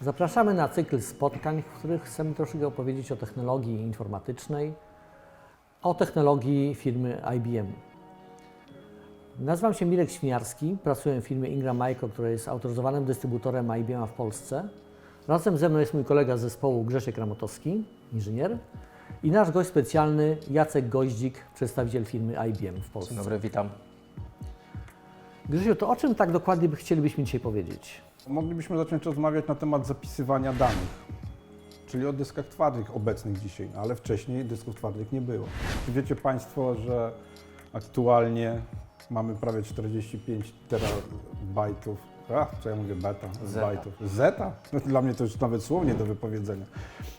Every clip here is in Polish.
Zapraszamy na cykl spotkań, w których chcemy troszkę opowiedzieć o technologii informatycznej, o technologii firmy IBM. Nazywam się Mirek Świniarski, pracuję w firmie Ingram Micro, która jest autoryzowanym dystrybutorem IBM w Polsce. Razem ze mną jest mój kolega z zespołu Grzesiek Ramotowski, inżynier, i nasz gość specjalny Jacek Goździk, przedstawiciel firmy IBM w Polsce. Dzień dobry, witam. Grzesiu, to o czym tak dokładnie by chcielibyśmy dzisiaj powiedzieć? Moglibyśmy zacząć rozmawiać na temat zapisywania danych, czyli o dyskach twardych obecnych dzisiaj, ale wcześniej dysków twardych nie było. Czy Wiecie Państwo, że aktualnie mamy prawie 45 terabajtów, a co ja mówię, beta, Zeta. bajtów. Zeta? No, Dla mnie to już nawet słownie do wypowiedzenia.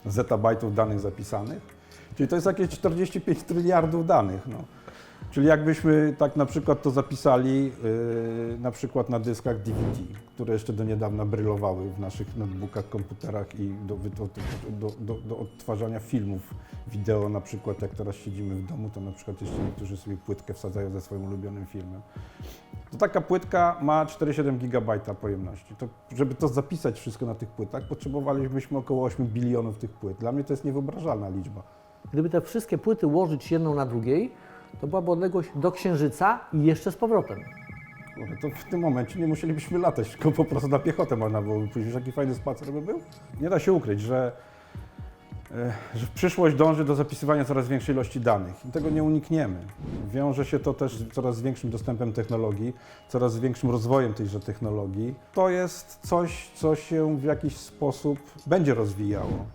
Zetabajtów danych zapisanych. Czyli to jest jakieś 45 tryliardów danych. No. Czyli jakbyśmy tak na przykład to zapisali yy, na przykład na dyskach DVD, które jeszcze do niedawna brylowały w naszych notebookach, komputerach i do, do, do, do, do odtwarzania filmów wideo, na przykład jak teraz siedzimy w domu, to na przykład jeszcze niektórzy sobie płytkę wsadzają ze swoim ulubionym filmem. To taka płytka ma 4,7 GB pojemności. To, żeby to zapisać wszystko na tych płytach, potrzebowalibyśmy około 8 bilionów tych płyt. Dla mnie to jest niewyobrażalna liczba. Gdyby te wszystkie płyty ułożyć jedną na drugiej, to byłaby odległość do Księżyca i jeszcze z powrotem. Kurde, to w tym momencie nie musielibyśmy latać, tylko po prostu na piechotę można byłoby pójść. Wiesz, Jaki fajny spacer by był? Nie da się ukryć, że, e, że przyszłość dąży do zapisywania coraz większej ilości danych i tego nie unikniemy. Wiąże się to też z coraz większym dostępem technologii, coraz większym rozwojem tejże technologii. To jest coś, co się w jakiś sposób będzie rozwijało.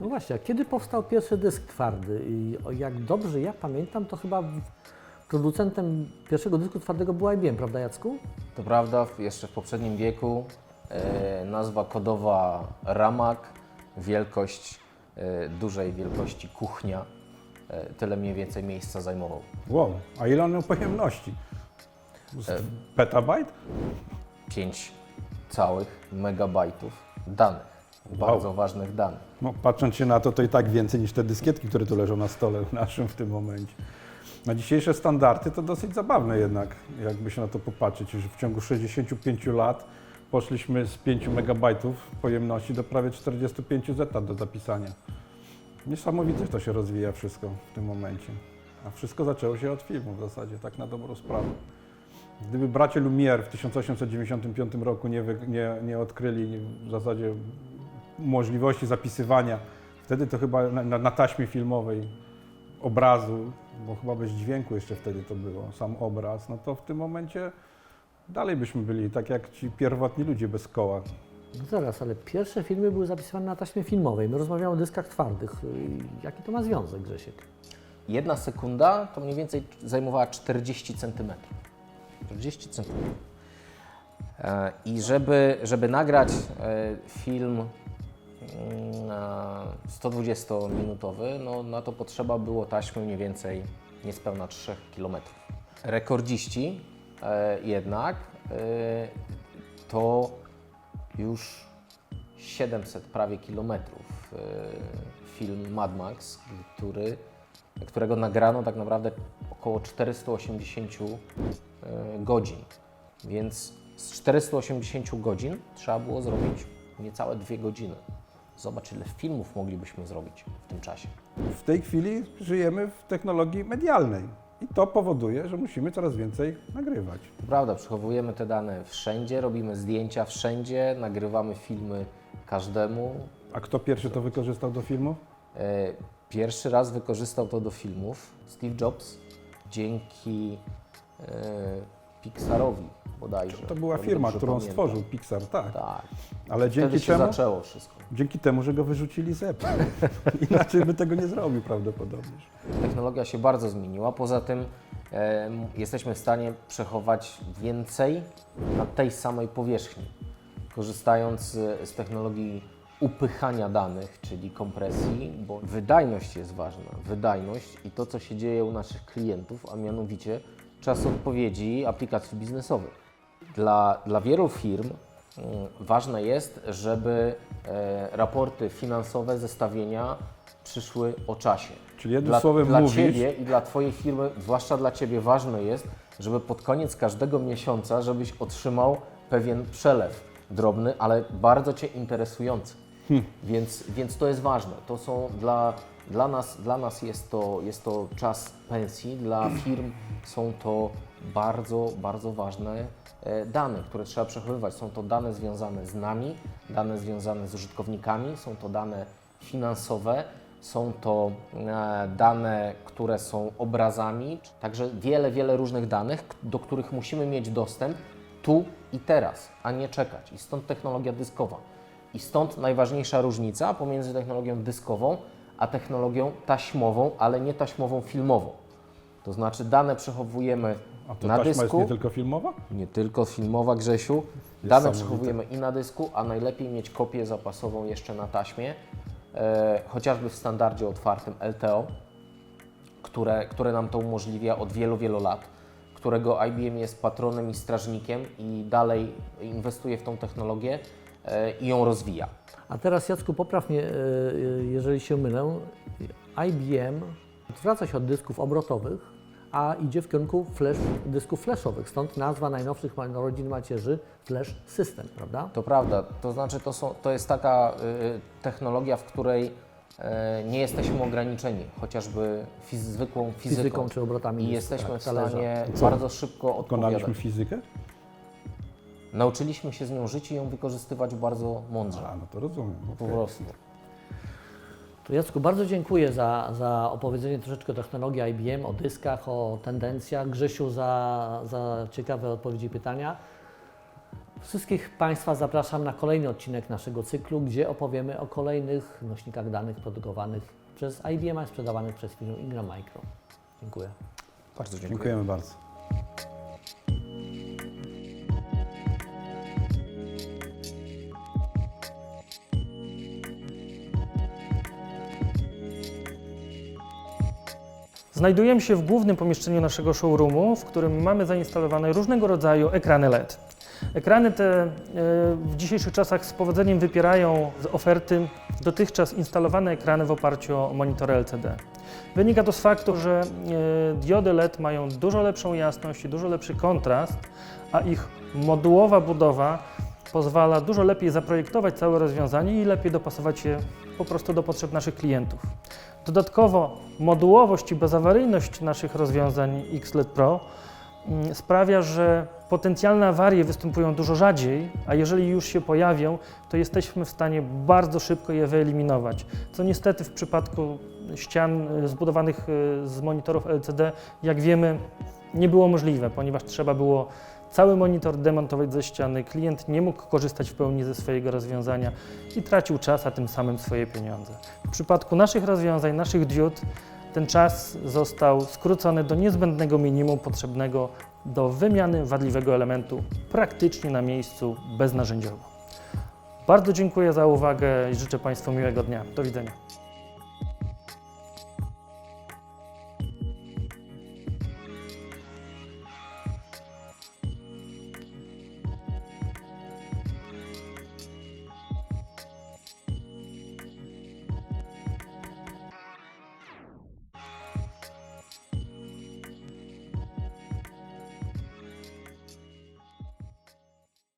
No właśnie, a kiedy powstał pierwszy dysk twardy? I o jak dobrze ja pamiętam, to chyba producentem pierwszego dysku twardego był IBM, prawda Jacku? To prawda, w- jeszcze w poprzednim wieku e, nazwa kodowa Ramak, wielkość e, dużej wielkości kuchnia, e, tyle mniej więcej miejsca zajmował. Wow, a ile on miał pojemności? Z Petabajt? 5 całych megabajtów danych, Bardzo ważnych danych. No, patrząc się na to, to i tak więcej niż te dyskietki, które tu leżą na stole naszym w tym momencie. Na dzisiejsze standardy to dosyć zabawne jednak, jakby się na to popatrzeć, że w ciągu 65 lat poszliśmy z 5 megabajtów pojemności do prawie 45 zeta do zapisania. Niesamowite to się rozwija wszystko w tym momencie. A wszystko zaczęło się od filmu w zasadzie, tak na dobrą sprawę. Gdyby bracia Lumière w 1895 roku nie, nie, nie odkryli w zasadzie możliwości zapisywania, wtedy to chyba na, na, taśmie filmowej obrazu, bo chyba bez dźwięku jeszcze wtedy to było, sam obraz, no to w tym momencie dalej byśmy byli tak jak ci pierwotni ludzie bez koła. No zaraz, ale pierwsze filmy były zapisywane na taśmie filmowej. My rozmawiamy o dyskach twardych. Jaki to ma związek, Grzesiek? Jedna sekunda to mniej więcej zajmowała 40 cm. 40 cm. E, I żeby, żeby nagrać e, film 120-minutowy, no na to potrzeba było taśmy mniej więcej niespełna 3 km. Rekordziści e, jednak e, to już 700 prawie kilometrów. e, Film Mad Max, który, którego nagrano tak naprawdę około 480 e, godzin. Więc z 480 godzin trzeba było zrobić niecałe dwie godziny. Zobacz, ile filmów moglibyśmy zrobić w tym czasie. W tej chwili żyjemy w technologii medialnej i to powoduje, że musimy coraz więcej nagrywać. To prawda, przechowujemy te dane wszędzie, robimy zdjęcia wszędzie, nagrywamy filmy każdemu. A kto pierwszy to wykorzystał do filmu? E, Pierwszy raz wykorzystał to do filmów Steve Jobs dzięki e, Pixarowi bodajże. To była firma, którą pamiętam. stworzył Pixar, tak. Tak. Ale Wtedy dzięki się czemu? zaczęło wszystko. Dzięki temu, że go wyrzucili z Apple. Inaczej by tego nie zrobił prawdopodobnie. Technologia się bardzo zmieniła. Poza tym e, jesteśmy w stanie przechować więcej na tej samej powierzchni, korzystając z technologii upychania danych, czyli kompresji, bo wydajność jest ważna. Wydajność i to, co się dzieje u naszych klientów, a mianowicie czas odpowiedzi aplikacji biznesowych. Dla, dla wielu firm mm, ważne jest, żeby e, raporty finansowe, zestawienia przyszły o czasie. Czyli jednym Dla, słowem dla mówisz, Ciebie i dla Twojej firmy, zwłaszcza dla Ciebie ważne jest, żeby pod koniec każdego miesiąca, żebyś otrzymał pewien przelew drobny, ale bardzo Cię interesujący. Więc, więc to jest ważne. To są dla, dla nas, dla nas jest, to, jest to czas pensji, dla firm są to bardzo, bardzo ważne e, dane, które trzeba przechowywać. Są to dane związane z nami, dane związane z użytkownikami, są to dane finansowe, są to e, dane, które są obrazami, także wiele, wiele różnych danych, do których musimy mieć dostęp tu i teraz, a nie czekać. I stąd technologia dyskowa. I stąd najważniejsza różnica pomiędzy technologią dyskową a technologią taśmową, ale nie taśmową filmową. To znaczy dane przechowujemy a to na taśma jest dysku, nie tylko filmowa? nie tylko filmowa, Grzesiu. Dane przechowujemy i na dysku, a najlepiej mieć kopię zapasową jeszcze na taśmie, e, chociażby w standardzie otwartym LTO, które, które nam to umożliwia od wielu, wielu lat, którego IBM jest patronem i strażnikiem i dalej inwestuje w tą technologię i ją rozwija. A teraz Jacku, popraw mnie, e, e, jeżeli się mylę. IBM odwraca się od dysków obrotowych, a idzie w kierunku flash, dysków flashowych. Stąd nazwa najnowszych rodzin macierzy Flash System, prawda? To prawda, to znaczy to, są, to jest taka technologia, w której nie jesteśmy ograniczeni, chociażby fiz- zwykłą fizyką. Fizyką czy obrotami I jesteśmy tak, w talerza. stanie Co? bardzo szybko odpowiadać. Konaliśmy fizykę? Nauczyliśmy się z nią żyć i ją wykorzystywać bardzo mądrze. A, no to rozumiem. Po prostu. To Jacku, bardzo dziękuję za, za opowiedzenie troszeczkę o technologii IBM, o dyskach, o tendencjach. Grzesiu za, za ciekawe odpowiedzi i pytania. Wszystkich Państwa zapraszam na kolejny odcinek naszego cyklu, gdzie opowiemy o kolejnych nośnikach danych produkowanych przez IBM, a sprzedawanych przez firmę Ingram Micro. Dziękuję. Bardzo dziękuję. Dziękujemy bardzo. Znajdujemy się w głównym pomieszczeniu naszego showroomu, w którym mamy zainstalowane różnego rodzaju ekrany LED. Ekrany te e, w dzisiejszych czasach z powodzeniem wypierają z oferty dotychczas instalowane ekrany w oparciu o monitory LCD. Wynika to z faktu, że e, diody LED mają dużo lepszą jasność i dużo lepszy kontrast, a ich modułowa budowa pozwala dużo lepiej zaprojektować całe rozwiązanie i lepiej dopasować je po prostu do potrzeb naszych klientów. Dodatkowo modułowość i bezawaryjność naszych rozwiązań XLED Pro mm, sprawia, że potencjalne awarie występują dużo rzadziej, a jeżeli już się pojawią, to jesteśmy w stanie bardzo szybko je wyeliminować. Co niestety w przypadku ścian y, zbudowanych y, z monitorów LCD, jak wiemy, nie było możliwe, ponieważ trzeba było cały monitor demontować ze ściany. Klient nie mógł korzystać w pełni ze swojego rozwiązania i tracił czas, a tym samym swoje pieniądze. W przypadku naszych rozwiązań, naszych diod, ten czas został skrócony do niezbędnego minimum potrzebnego do wymiany wadliwego elementu praktycznie na miejscu, beznarzędziowo. Bardzo dziękuję za uwagę i życzę Państwu miłego dnia. Do widzenia.